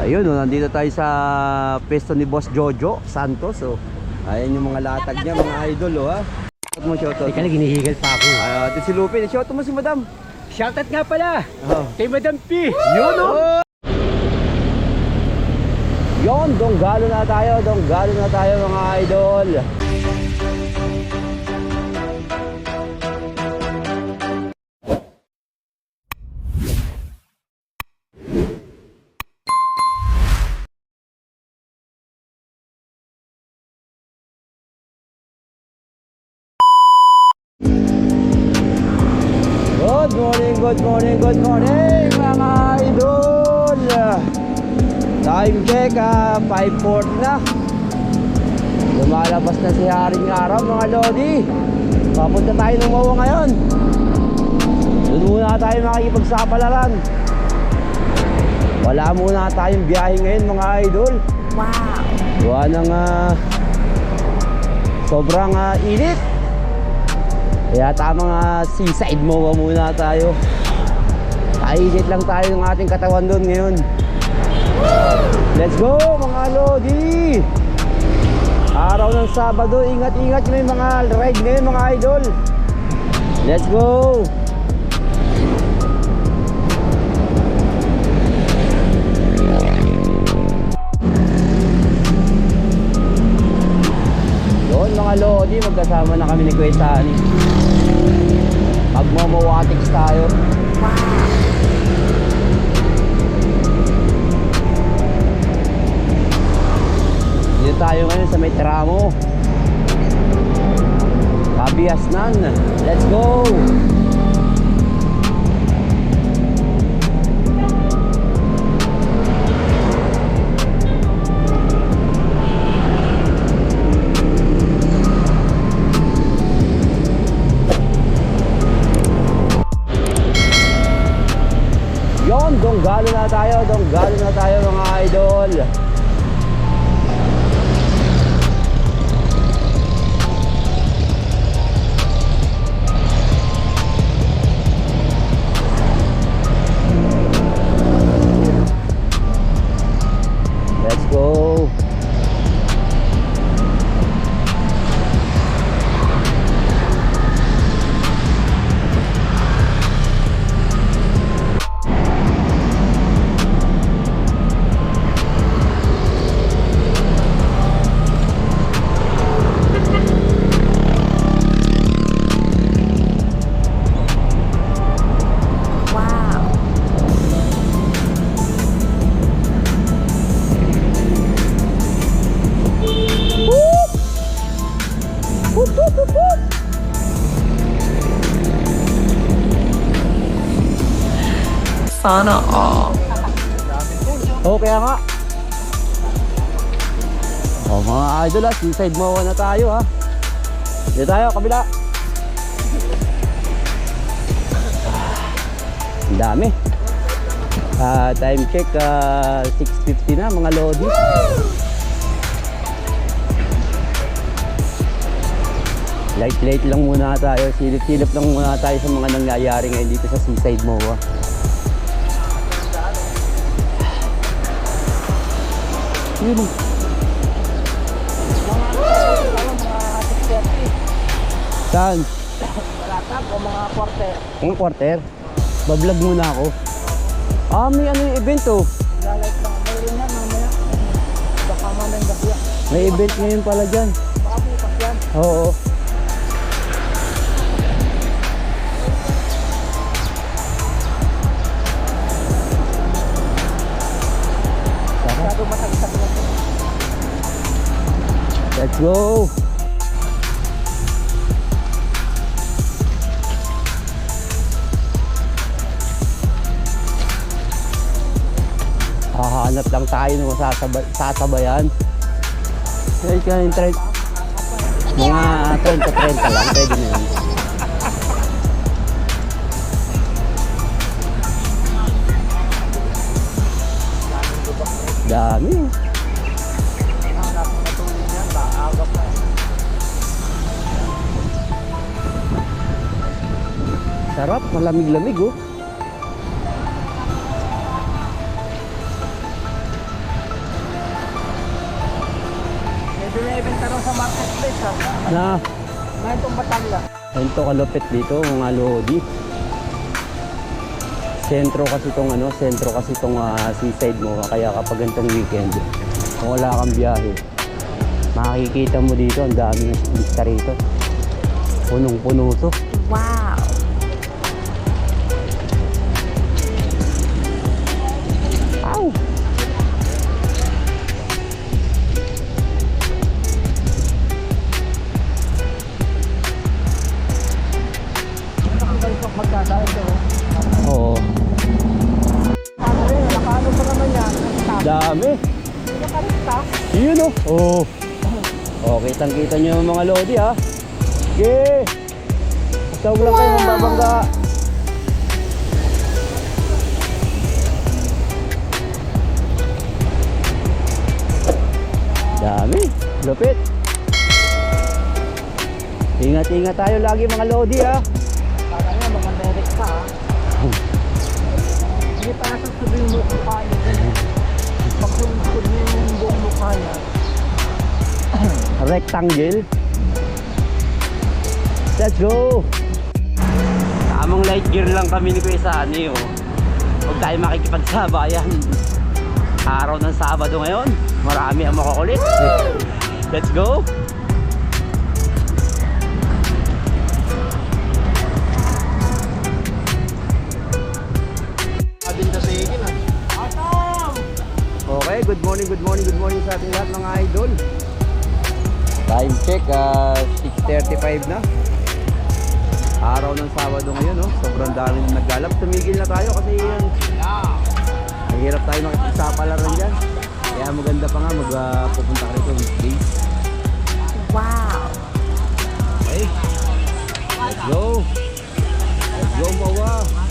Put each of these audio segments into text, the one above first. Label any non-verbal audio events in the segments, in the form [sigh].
Ayun, oh, nandito tayo sa pesto ni Boss Jojo Santos. Oh. Ayan yung mga latag niya, mga idol. Oh, ha? Shoutout mo, shoutout. Teka na, ginihigal pa ako. Ah, ito si Lupin. Shoutout mo si Madam. Shoutout nga pala Oh. kay Madam P. Yun, oh! Yon, donggalo na tayo, donggalo na tayo mga idol. Good morning, good morning mga idol! Time check, ah, 5.40 na. Lumalabas na si Haring Araw mga Lodi. Papunta tayo ng Wawa ngayon. Doon muna tayo makikipagsapalaran. Wala muna tayong biyahe ngayon mga idol. Wow. Gawa ng ah, sobrang ah, init. Kaya tamang ah, seaside mo muna tayo. Kainit lang tayo ng ating katawan doon ngayon. Let's go mga Lodi! Araw ng Sabado, ingat-ingat may mga ride ngayon mga idol. Let's go! Doon mga Lodi, magkasama na kami ni Kuya Tani. Magmamawatics tayo. Dito tayo ngayon sa may tramo. Kabiasnan. Let's go! Yon, donggalo na tayo, donggalo na tayo mga idol. Sana all. Oo, kaya nga. O mga idol ha, seaside mo na tayo ha. Dito tayo, kabila. Ah, Ang dami. Ah, time check, ah, 6.50 na mga lodi. Light light lang muna tayo, silip-silip lang muna tayo sa mga nangyayari ngayon dito sa seaside MOA. Yun. Saan? Ratap o mga porter. Ang quarter? Bablog muna ako. Ah, may ano yung event oh. Mayroon yan mamaya. Baka yan. May event ngayon pala dyan. Baka bukas yan. Oo. Go! Hahanap lang tayo ng sasabay, sasabayan. Kahit ka yung trend, mga 30-30 lang, pwede na yun. Dami. Sarap, malamig-lamig oh. Medyo na ibintarong sa marketplace ha. Na? Na itong Batalla. Ganito kalupit dito, mga lodi. Sentro kasi itong ano, sentro kasi itong uh, ah, seaside mo. Kaya kapag ganitong weekend, kung wala kang biyahe, makikita mo dito, ang dami ng vista rito. Punong-puno to. Wow! Kita nyo yung mga lodi ha. Okay. Ikaw lang kayo mababangga. Dami. Lupit. Ingat-ingat tayo lagi mga lodi ha. Parang nga, mga direct ka ha. Hindi pa nasa sabi yung mukha niya. Pagsulod niya yung buong mukha niya. Rectangle. Let's go! Tamang light gear lang kami ni Kuya Sani, oh. Huwag tayo makikipagsabayan. Araw ng Sabado ngayon, marami ang makukulit. Let's go! Okay, good morning, good morning, good morning sa ating lahat mga idol. Time check, ah, 6.35 na. Araw ng Sabado ngayon, no? Sobrang dami nang naglalap. Tumigil na tayo kasi yun. Mahirap tayo makipagsapalaran dyan. Kaya maganda pa nga magpupunta ka rito weekdays. Wow. Okay. Let's go. Let's go, Mawa.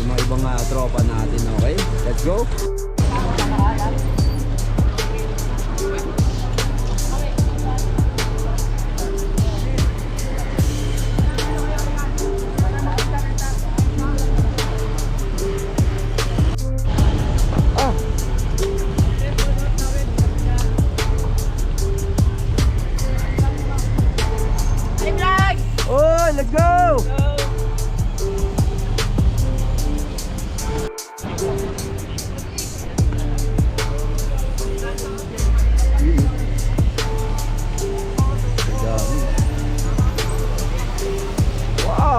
Yung mga ibang ah, tropa natin, okay? Let's go!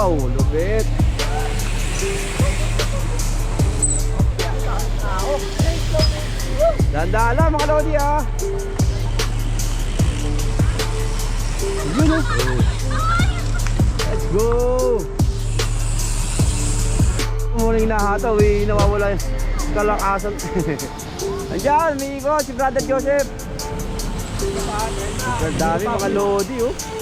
Wow, lupit. Dahan-dahan lang mga lodi ah. Oh. Let's go! Muna yung nahataw eh, nawawala yung kalakasan. [laughs] Andiyan, may ikot, si Brother Joseph. Ang dami mga lodi oh.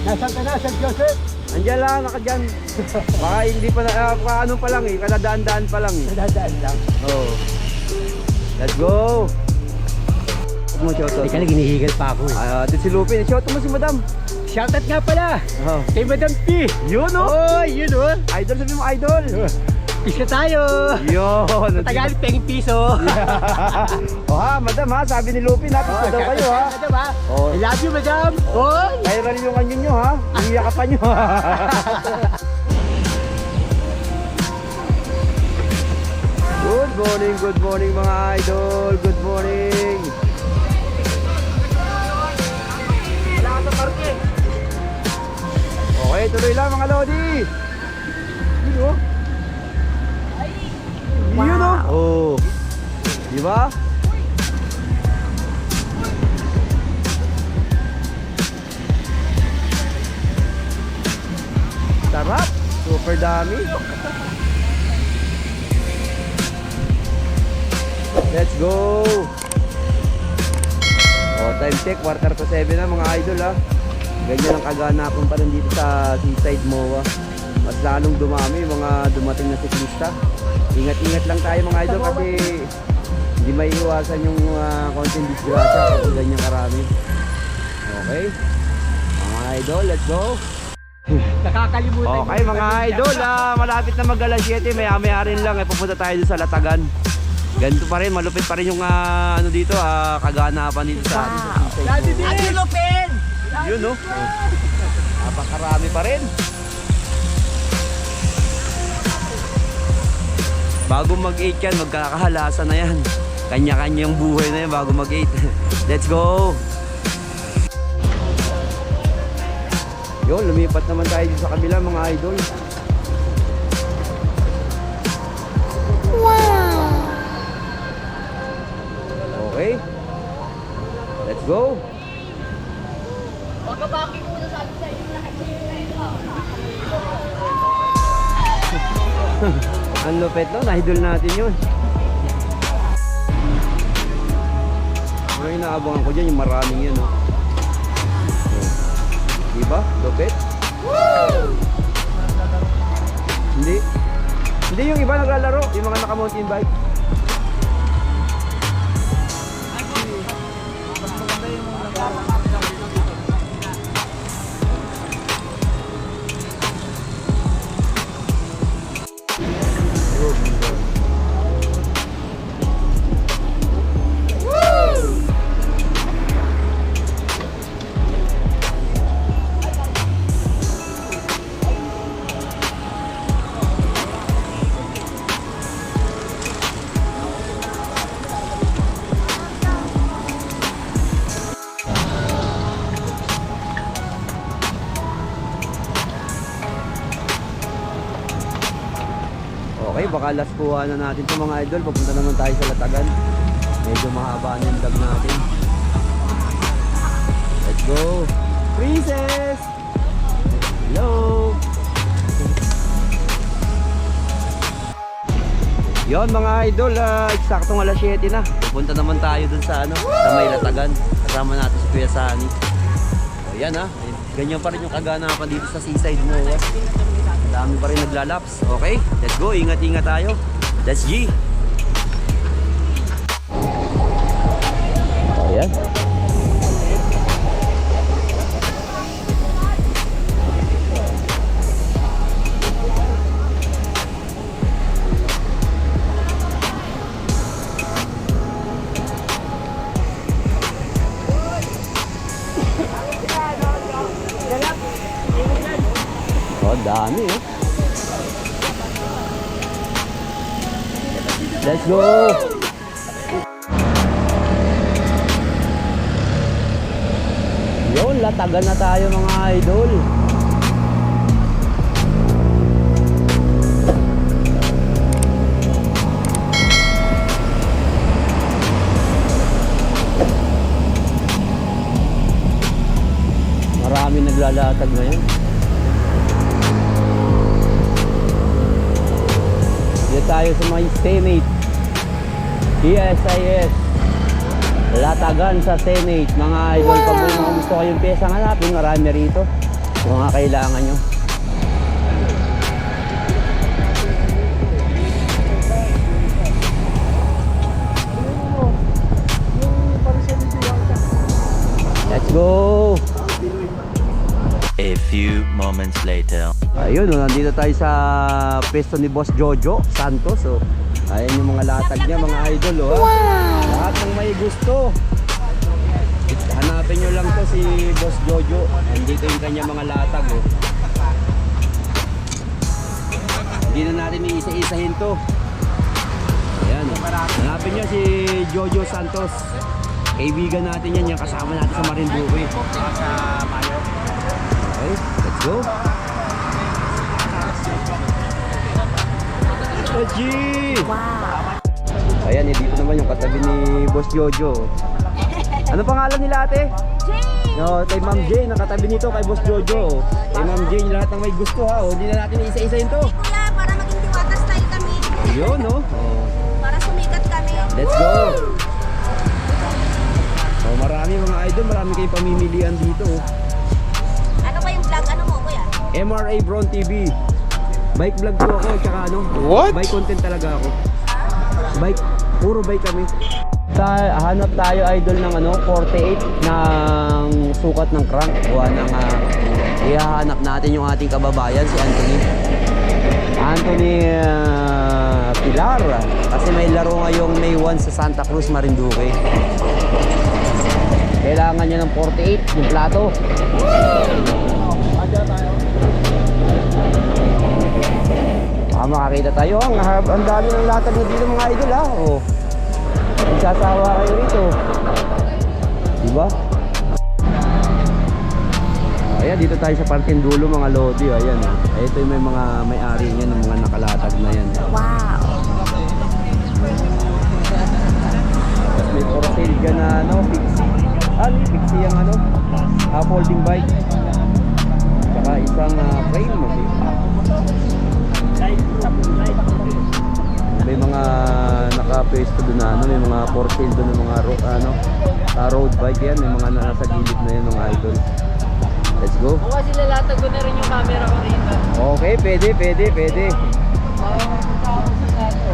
Nasaan ka na, Sir Joseph? Andiyan lang, nakadyan. Baka hindi pa, na, baka ano pa lang eh, kadadaan-daan pa lang eh. Nadadaan lang. Oh. Let's go! Huwag mo, Shoto. Teka lang, ginihigal pa ako eh. Ah, dito si Lupin. Shoto mo si Madam. Shoutout nga pala Oh. kay Madam P. Yun oh! Oh, yun oh. Idol, sabi mo idol! Pisa tayo. Yun! Tagalog penging piso. oh [laughs] ha, madam ha, sabi ni Lupin ha, pisto daw kayo ha. Madam ha? Oh. I love you, madam. Oh. Viral yung kanyo nyo ha, iyakapan nyo ha. [laughs] Good morning, good morning mga idol. Good morning. Ka sa parke. Okay, tuloy lang mga Lodi. Yun oh. Oh. Di ba? Sarap. Super dami. Let's go. Oh, time check, quarter to 7 na mga idol ha. Ganyan ang kaganapan pa rin dito sa Seaside MOA. Mas lalong dumami mga dumating na siklista. Ingat-ingat lang tayo mga idol kasi hindi may iwasan yung uh, konting disgrasya kapag ganyan karami. Okay? Mga idol, let's go. Nakakalimutan Okay mga idol, ah, malapit na mag alas 7, maya maya rin lang, eh, pupunta tayo dun sa Latagan. Ganito pa rin, malupit pa rin yung ah, ano dito, ah, kaganapan dito sa Wow. Daddy. Ate Lupin! Yun no. Napakarami pa rin. Bago mag-8 yan, magkakahalasan na yan. Kanya-kanya yung buhay na yan bago mag-8. [laughs] Let's go! Yun, lumipat naman tayo dito sa kabila mga idol. Wow! Okay. Let's go! [laughs] Ang lupit no, na-idol natin yun. Ano yung inaabangan ko dyan, yung maraming no? Oh. Diba? Lupit? Hindi. Hindi yung iba naglalaro, yung mga naka-mountain bike. Last kuha na natin itong mga idol. Papunta naman tayo sa Latagan. Medyo mahaba na yung natin. Let's go! Princess! Hello! Yon mga idol, ah, eksaktong alas 7 na. Pupunta naman tayo dun sa ano, sa may Latagan. Kasama natin si Kuya Sani. O yan ha, ganyan pa rin yung kaganapan dito sa seaside mo. ah. Dami pa rin naglalaps. Okay, let's go. Ingat-ingat tayo. Let's G. Ayan. Dami eh. Let's go! Yun, latagan na tayo mga idol. Marami naglalatag ngayon. Tayo sa mga Senate. PSIS. Latagan sa Senate. Mga idol, pag may mga gusto kayong pyesa hanapin, marami rito. Kung mga kailangan nyo. Let's go! A few moments later. Ayun, oh, nandito tayo sa pesto ni Boss Jojo Santos. So, ayan yung mga latag niya, mga idol. Oh, ah. Lahat ng may gusto. Hanapin nyo lang to si Boss Jojo. Nandito yung kanya mga latag. Oh. Hindi na natin iisa-isahin to. Ayan. Hanapin niyo si Jojo Santos. Kaibigan natin yan, yung kasama natin sa Marinduque. Okay, let's go. Haji! Wow. Ayan, eh, dito naman yung katabi ni Boss Jojo. Ano pangalan nila ate? No, kay Ma'am Jane, nakatabi nito kay Boss Jojo. Kay Ma'am Jane, lahat ng may gusto ha. O, hindi na natin isa-isahin to. Kuya, para maging diwata style kami. Yun, no? Oh, Para sumikat kami. let's go! Oh, marami mga idol, marami kayong pamimilian dito. oh. MRA Bron TV. Bike vlog po ako, tsaka ano? What? Bike content talaga ako. Bike, puro bike kami. Ta hanap tayo idol ng ano, 48 ng sukat ng crank. Kuha ng uh, ihahanap natin yung ating kababayan, si Anthony. Anthony ah, Pilar. Kasi may laro ngayong May 1 sa Santa Cruz, Marinduque. Kailangan niya ng 48, yung plato. Baka makakita tayo. Ang, ang dami ng latag na dito mga idol ha. Oh. Magsasawa kayo rito. Diba? Ayan, dito tayo sa parking dulo mga lodi. Ayan. Oh. Ito yung may mga may-ari niyan, yung mga for sale doon ng mga ro- ano, ah, road bike yan, may mga nasa gilid na yan mga idol. Let's go. Kasi lalatag ko na rin yung camera ko rito. Okay, pwede, pwede, pwede.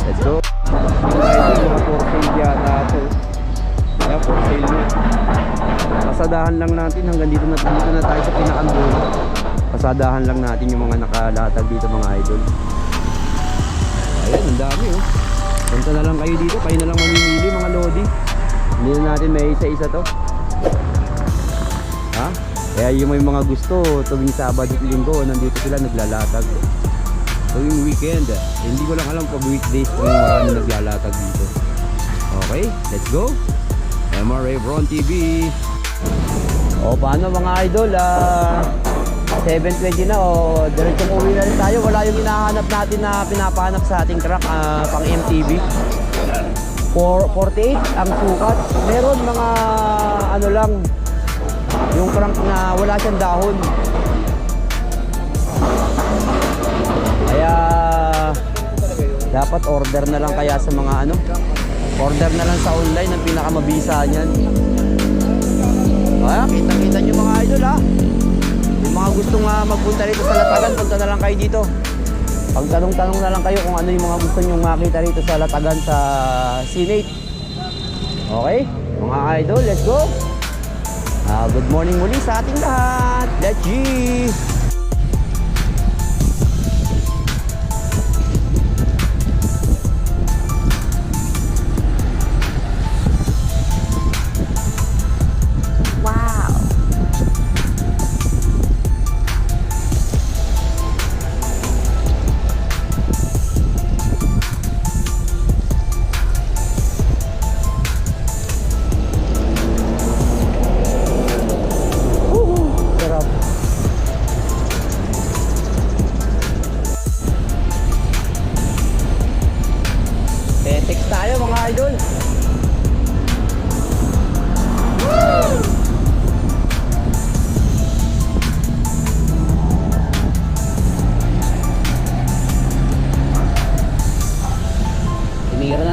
Let's go. Mga idol, mga for sale yata ito. Kaya for sale na. Pasadahan lang natin hanggang dito na, dito na tayo sa pinakandulo. Pasadahan lang natin yung mga nakalatag dito mga idol. Ayan, ang dami oh. Punta na lang kayo dito, kayo na lang mamimili mga lodi. Hindi na natin may isa-isa to. Ha? Kaya yung may mga gusto, tuwing Sabado at Linggo, nandito sila naglalatag. Tuwing weekend, eh, hindi ko lang alam pag weekdays kung marami naglalatag dito. Okay, let's go. MRA Bron TV. O paano mga idol? Ah, 7.20 na o diretsong uwi na rin tayo. Wala yung hinahanap natin na pinapahanap sa ating truck ah, pang MTV. For 48 ang sukat. Meron mga ano lang, yung crank na wala siyang dahon. Kaya dapat order na lang kaya sa mga ano, order na lang sa online ang pinakamabisa niyan. Kaya kita-kita nyo mga idol ha. Mga gustong uh, magpunta rito sa Latagan, punta na lang kayo dito. Pagtanong-tanong na lang kayo kung ano yung mga gusto nyo makita rito sa Latagan sa Senate. Okay? Mga idol, let's go! Ah, good morning muli sa ating lahat. Let's G!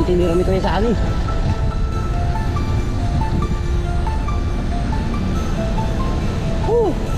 Tinira nito yung sa ani. Woo!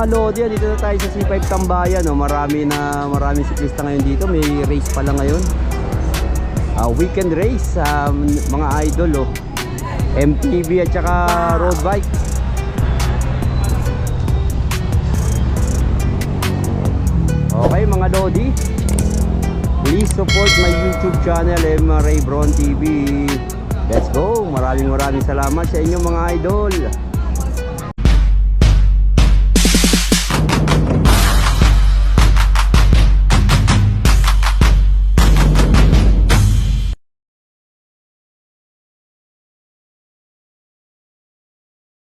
Mga Lodi, dito na tayo sa C5 Tambayan. No? Marami na maraming siklista ngayon dito. May race pala ngayon. Ah, weekend race sa mga idol. Oh. MTV at saka road bike. Okay mga Lodi. Please support my YouTube channel, Emma Ray Bron TV. Let's go! Maraming maraming salamat sa inyo mga idol.